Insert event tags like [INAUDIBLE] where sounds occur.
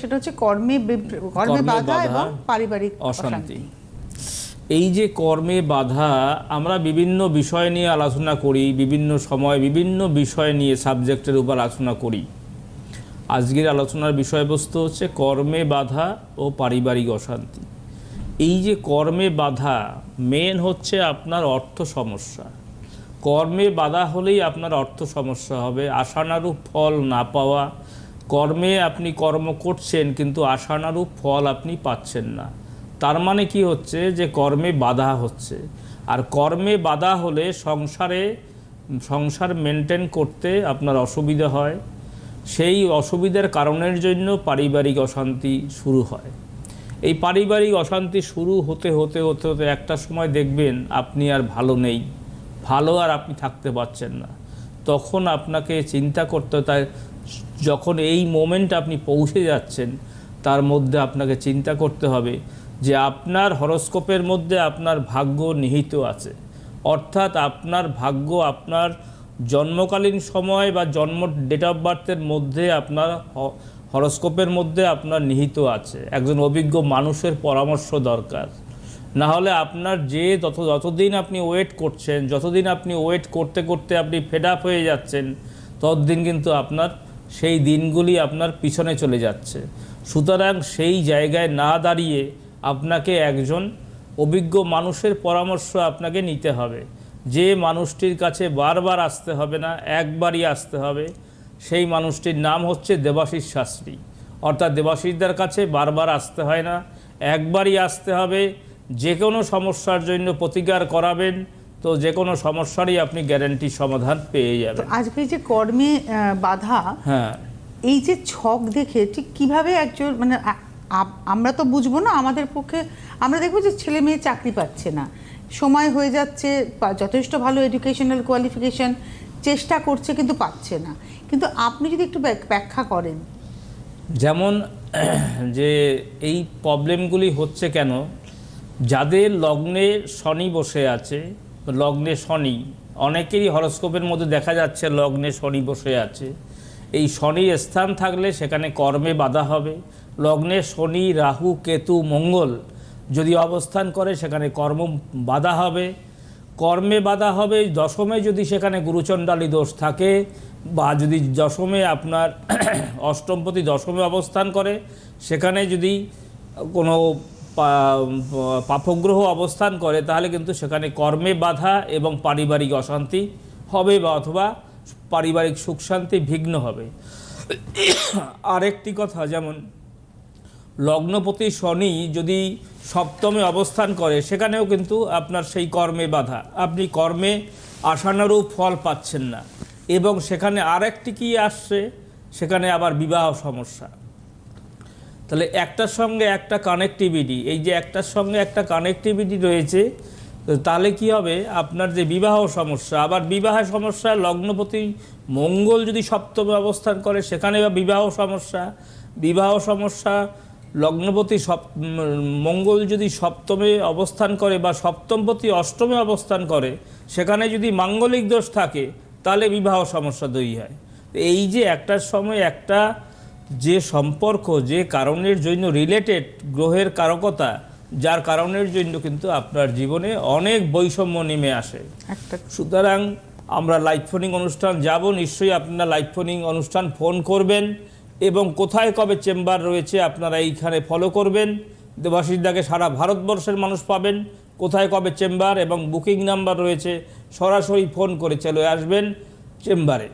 সেটা হচ্ছে কর্মে কর্মে বাধা এবং পারিবারিক অশান্তি। এই যে কর্মে বাধা আমরা বিভিন্ন বিষয় নিয়ে আলোচনা করি বিভিন্ন সময় বিভিন্ন বিষয় নিয়ে সাবজেক্টের উপর আলোচনা করি। আজকের আলোচনার বিষয়বস্তু হচ্ছে কর্মে বাধা ও পারিবারিক অশান্তি। এই যে কর্মে বাধা মেন হচ্ছে আপনার অর্থ সমস্যা। কর্মে বাধা হলেই আপনার অর্থ সমস্যা হবে আশানুরূপ ফল না পাওয়া কর্মে আপনি কর্ম করছেন, কিন্তু আশানারূপ ফল আপনি পাচ্ছেন না। তার মানে কি হচ্ছে যে কর্মে বাধা হচ্ছে। আর কর্মে বাধা হলে সংসারে, সংসার মেনটেন করতে আপনার অসুবিধা হয়। সেই অসুবিধার কারণের জন্য পারিবারিক অশান্তি শুরু হয়। এই পারিবারিক অশান্তি শুরু হতে হতে হতে হতে একটা সময় দেখবেন আপনি আর ভালো নেই। ভালো আর আপনি থাকতে পারছেন না। তখন আপনাকে চিন্তা করতে তাই যখন এই মোমেন্ট আপনি পৌঁছে যাচ্ছেন, তার মধ্যে আপনাকে চিন্তা করতে হবে যে আপনার হরস্কোপের মধ্যে আপনার ভাগ্য নিহিত আছে। অর্থাৎ আপনার ভাগ্য আপনার জন্মকালীন সময় বা জন্ম ডেট অফ বার্থের মধ্যে আপনার হরস্কোপের মধ্যে আপনার নিহিত আছে। একজন অভিজ্ঞ মানুষের পরামর্শ দরকার। না হলে আপনার যে যত, যতদিন আপনি ওয়েট করছেন, যতদিন আপনি ওয়েট করতে করতে আপনি ফেড আপ হয়ে যাচ্ছেন, ততদিন কিন্তু আপনার সেই দিনগুলি আপনার পিছনে চলে যাচ্ছে। সুতরাং সেই জায়গায় না দাঁড়িয়ে আপনাকে একজন অভিজ্ঞ মানুষের পরামর্শ আপনাকে নিতে হবে। যে মানুষটির কাছে বারবার আসতে হবে না, একবারই আসতে হবে। সেই মানুষটির নাম হচ্ছে দেবাশিস শাস্ত্রী। অর্থাৎ দেবাশিসদের কাছে বারবার আসতে হয় না। একবারই আসতে হবে। যে কোনো সমস্যার জন্য প্রতিকার করাবেন। তো যে কোনো সমস্যারই আপনি গ্যারান্টি সমাধান পেয়ে যাবেন। আজকে যে কর্মে বাধা হ্যাঁ। এই যে ছক দেখে ঠিক কীভাবে একজন মানে আমরা তো বুঝব না আমাদের পক্ষে আমরা দেখব যে ছেলে মেয়ে চাকরি পাচ্ছে না। সময় হয়ে যাচ্ছে যথেষ্ট ভালো এডুকেশনাল কোয়ালিফিকেশন চেষ্টা করছে কিন্তু পাচ্ছে না। কিন্তু আপনি যদি একটু ব্যাখ্যা করেন। যেমন [CLEARS THROAT] যে এই প্রবলেমগুলি হচ্ছে কেন? যাদের লগ্নে শনি বসে আছে লগ্নে শনি। অনেকেরই হরস্কোপের মধ্যে দেখা যাচ্ছে লগ্নে শনি বসে আছে। এই শনি স্থান থাকলে সেখানে কর্মে বাধা হবে। লগ্নে শনি, রাহু, কেতু, মঙ্গল যদি অবস্থান করে সেখানে কর্ম বাধা হবে। কর্মে বাধা হবে, দশমে যদি সেখানে গুরুচণ্ডালী দোষ থাকে বা যদি দশমে আপনার [CLEARS THROAT] অষ্টমপতি দশমে অবস্থান করে, সেখানে যদি কোনো পাপগ্রহ অবস্থান করে, তাহলে কিন্তু সেখানে কর্মে বাধা এবং পারিবারিক অশান্তি হবে বা অথবা পারিবারিক সুখ শান্তি বিঘ্ন হবে। আরেকটি কথা যেমন, লগ্নপতি শনি যদি সপ্তমে অবস্থান করে, সেখানেও কিন্তু আপনার সেই কর্মে বাধা। আপনি কর্মে আশানুরূপ ফল পাচ্ছেন না। এবং সেখানে আরেকটি কি আসছে? সেখানে আবার বিবাহ সমস্যা। তাহলে একটার সঙ্গে একটা কানেক্টিভিটি এই যে একটার সঙ্গে একটা কানেক্টিভিটি রয়েছে তাহলে কি হবে? আপনার যে বিবাহ সমস্যা, আবার বিবাহ সমস্যা, লগ্নপতি মঙ্গল যদি সপ্তমে অবস্থান করে, সেখানে বা বিবাহ সমস্যা বিবাহ সমস্যা, লগ্নপতি সপ, মঙ্গল যদি সপ্তমে অবস্থান করে বা সপ্তমপতি অষ্টমে অবস্থান করে, সেখানে যদি মাঙ্গলিক দোষ থাকে, তাহলে বিবাহ সমস্যা তৈরি হয়। এই যে একটার সময় একটা যে সম্পর্ক যে কারণের জন্য রিলেটেড গ্রহের কারকতা যার কারণের জন্য কিন্তু আপনার জীবনে অনেক বৈষম্য নেমে আসে। সুতরাং আমরা লাইভ ফোনিং অনুষ্ঠান যাব নিশ্চয়ই আপনারা লাইভ ফোনিং অনুষ্ঠান ফোন করবেন এবং কোথায় কবে চেম্বার রয়েছে আপনারা এইখানে ফলো করবেন। দেবাশিসদাকে সারা ভারতবর্ষের মানুষ পাবেন কোথায় কবে চেম্বার এবং বুকিং নাম্বার রয়েছে সরাসরি ফোন করে চলে আসবেন চেম্বারে